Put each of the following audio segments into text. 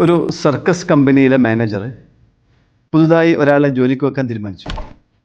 ഒരു സർക്കസ് കമ്പനിയിലെ മാനേജർ പുതുതായി ഒരാളെ ജോലിക്ക് വെക്കാൻ തീരുമാനിച്ചു.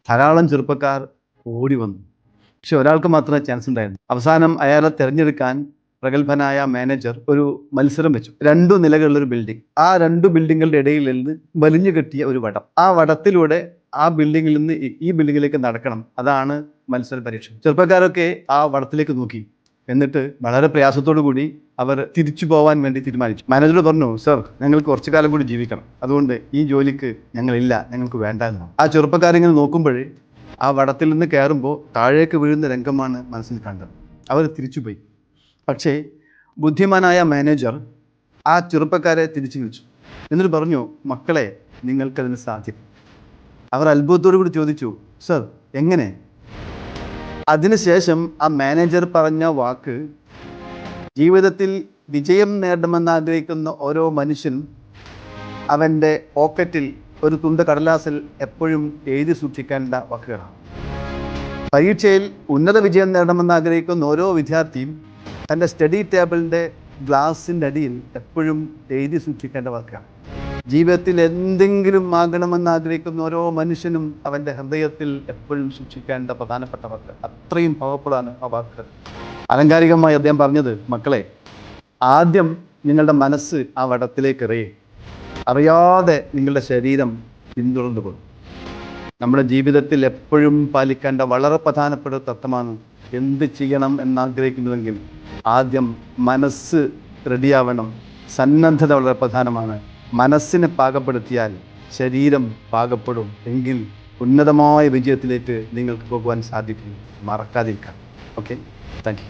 ധാരാളം ചെറുപ്പക്കാർ ഓടി വന്നു. പക്ഷെ ഒരാൾക്ക് മാത്രമേ ചാൻസ് ഉണ്ടായിരുന്നു അവസാനം അയാളെ തിരഞ്ഞെടുക്കാൻ പ്രഗത്ഭനായ മാനേജർ ഒരു മത്സരം വെച്ചു. രണ്ടു നിലകളുള്ള ഒരു ബിൽഡിംഗ് ആ രണ്ടു ബിൽഡിങ്ങുകളുടെ ഇടയിൽ നിന്ന് വലിഞ്ഞു കെട്ടിയ ഒരു വടം. ആ വടത്തിലൂടെ ആ ബിൽഡിങ്ങിൽ നിന്ന് ഈ- ബിൽഡിങ്ങിലേക്ക് നടക്കണം. അതാണ് മത്സര പരീക്ഷ. ചെറുപ്പക്കാരൊക്കെ ആ വടത്തിലേക്ക് നോക്കി. എന്നിട്ട് വളരെ പ്രയാസത്തോടു കൂടി അവർ തിരിച്ചു പോകാൻ വേണ്ടി തീരുമാനിച്ചു. മാനേജർ പറഞ്ഞു സർ ഞങ്ങൾക്ക് കുറച്ചു കാലം കൂടി ജീവിക്കണം. അതുകൊണ്ട് ഈ ജോലിക്ക് ഞങ്ങളില്ല ഞങ്ങൾക്ക് വേണ്ട എന്ന്. ആ ചെറുപ്പക്കാരിങ്ങനെ നോക്കുമ്പോൾ ആ വടത്തിൽ നിന്ന് കയറുമ്പോൾ താഴേക്ക് വീഴുന്ന രംഗമാണ് മനസ്സിൽ കണ്ടത്. അവർ തിരിച്ചുപോയി പക്ഷേ ബുദ്ധിമാനായ മാനേജർ ആ ചെറുപ്പക്കാരെ തിരിച്ചു വിളിച്ചു. എന്നിട്ട് പറഞ്ഞു മക്കളെ നിങ്ങൾക്കതിന് സാധിക്കും അവർ അത്ഭുതത്തോടു കൂടി ചോദിച്ചു സർ എങ്ങനെ? അതിനുശേഷം ആ മാനേജർ പറഞ്ഞ വാക്ക് ജീവിതത്തിൽ വിജയം നേടണമെന്ന് ആഗ്രഹിക്കുന്ന ഓരോ മനുഷ്യനും അവന്റെ പോക്കറ്റിൽ ഒരു തുണ്ട് കടലാസിൽ എപ്പോഴും എഴുതി സൂക്ഷിക്കേണ്ട വാക്കുകളാണ്. പരീക്ഷയിൽ ഉന്നത വിജയം നേടണമെന്ന് ആഗ്രഹിക്കുന്ന ഓരോ വിദ്യാർത്ഥിയും തന്റെ സ്റ്റഡി ടേബിളിന്റെ ഗ്ലാസിന്റെ അടിയിൽ എപ്പോഴും എഴുതി സൂക്ഷിക്കേണ്ട വാക്കാണ് ജീവിതത്തിൽ എന്തെങ്കിലും ആകണമെന്ന് ആഗ്രഹിക്കുന്ന ഓരോ മനുഷ്യനും അവന്റെ ഹൃദയത്തിൽ എപ്പോഴും സൂക്ഷിക്കേണ്ട പ്രധാനപ്പെട്ട വാക്ക്. അത്രയും പവർഫുള്ളാണ് ആ വാക്ക്. അലങ്കാരികമായി അദ്ദേഹം പറഞ്ഞത് മക്കളെ ആദ്യം നിങ്ങളുടെ മനസ്സ് ആ വടത്തിലേക്ക് എറിയേ. അറിയാതെ നിങ്ങളുടെ ശരീരം പിന്തുടർന്നു പോകും. നമ്മുടെ ജീവിതത്തിൽ എപ്പോഴും പാലിക്കേണ്ട വളരെ പ്രധാനപ്പെട്ട തത്വമാണ് എന്ത് ചെയ്യണം എന്നാഗ്രഹിക്കുന്നതെങ്കിൽ ആദ്യം മനസ്സ് റെഡിയാവണം സന്നദ്ധത വളരെ പ്രധാനമാണ്. മനസ്സിനെ പാകപ്പെടുത്തിയാൽ ശരീരം പാകപ്പെടും എങ്കിൽ ഉന്നതമായ വിജയത്തിലേക്ക് നിങ്ങൾക്ക് പോകുവാൻ സാധിക്കും. മറക്കാതിരിക്കാം. Okay thank you